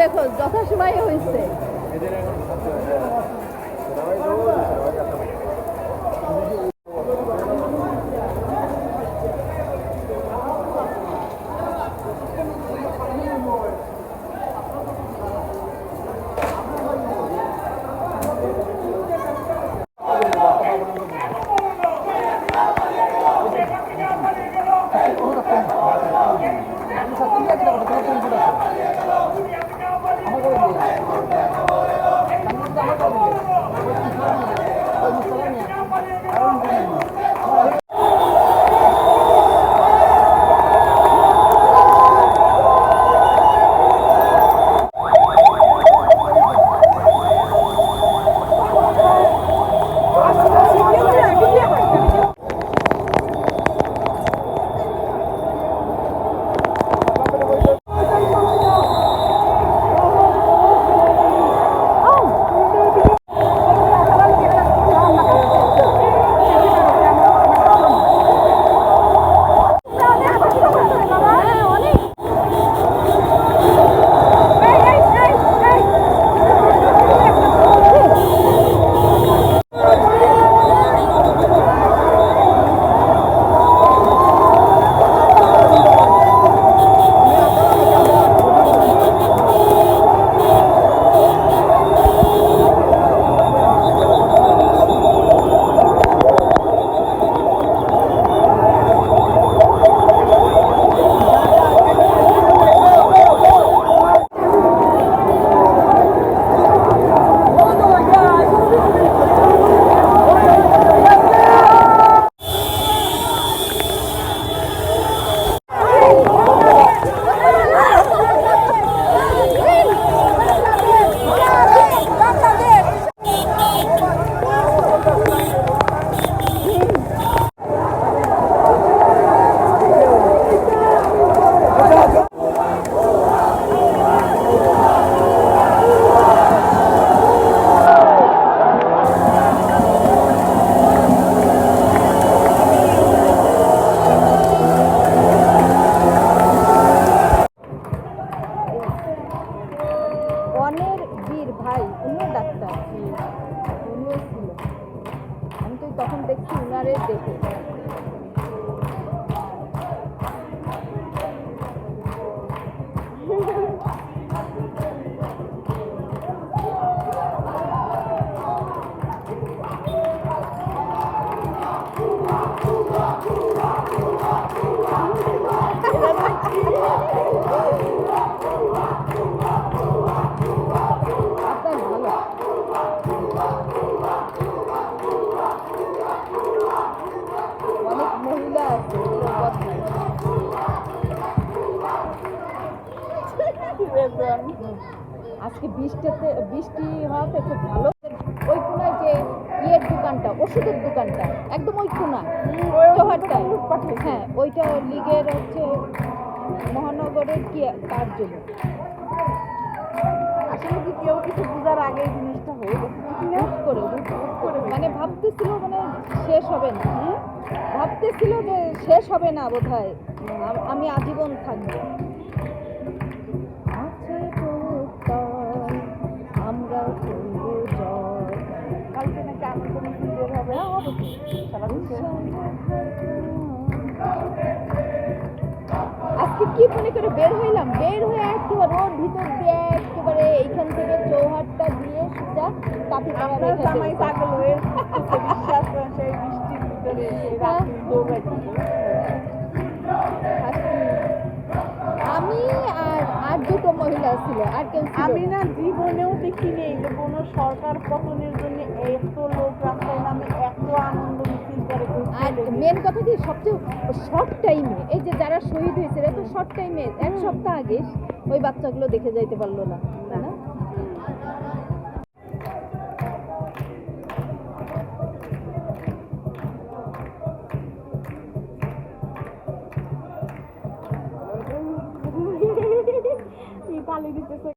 দেখো যথাসময়ে হয়েছে। তখন দেখছি উনারে দেখে। হুম। আজকে বৃষ্টিতে বৃষ্টি হওয়াতে খুব ভালো। ওই কোনায় যে ইয়ের দোকানটা ওষুধের দোকানটা একদম ওই কোনা হ্যাঁ ওইটা লিগের হচ্ছে মহানগরের কি কার্যালয়। আসলে কি কেউ কিছু বোঝার আগে জিনিসটা হয়ে গেছে? করে করে। মানে ভাবতেছিল মানে শেষ হবে না। ভাবতেছিল যে শেষ হবে না বোধ হয় আমি আজীবন থাকব। আজকে কি মনে করে বের হইলাম? বের হয়ে একেবারে ওর ভিতর দিয়ে একেবারে এইখান থেকে চৌহাট্টা দিয়ে সোজা কাপি আপনার জামাই পাগল হয়ে বিশ্বাস সেই বৃষ্টির ভিতরে সেই রাত্রি দৌড়াইতেছে আমি আর আর দুটো মহিলা ছিল আর কেউ আমি না। না জীবনেও দেখিনি যে কোনো সরকার পতনের জন্য এত লোক রাস্তায় নামে মেন কথা কি, সবচেয়ে শর্ট টাইমে এই যে যারা শহীদ হয়েছে, এরা তো শর্ট টাইমে এক সপ্তাহ আগে ওই বাচ্চাগুলো দেখে যাইতে পারল না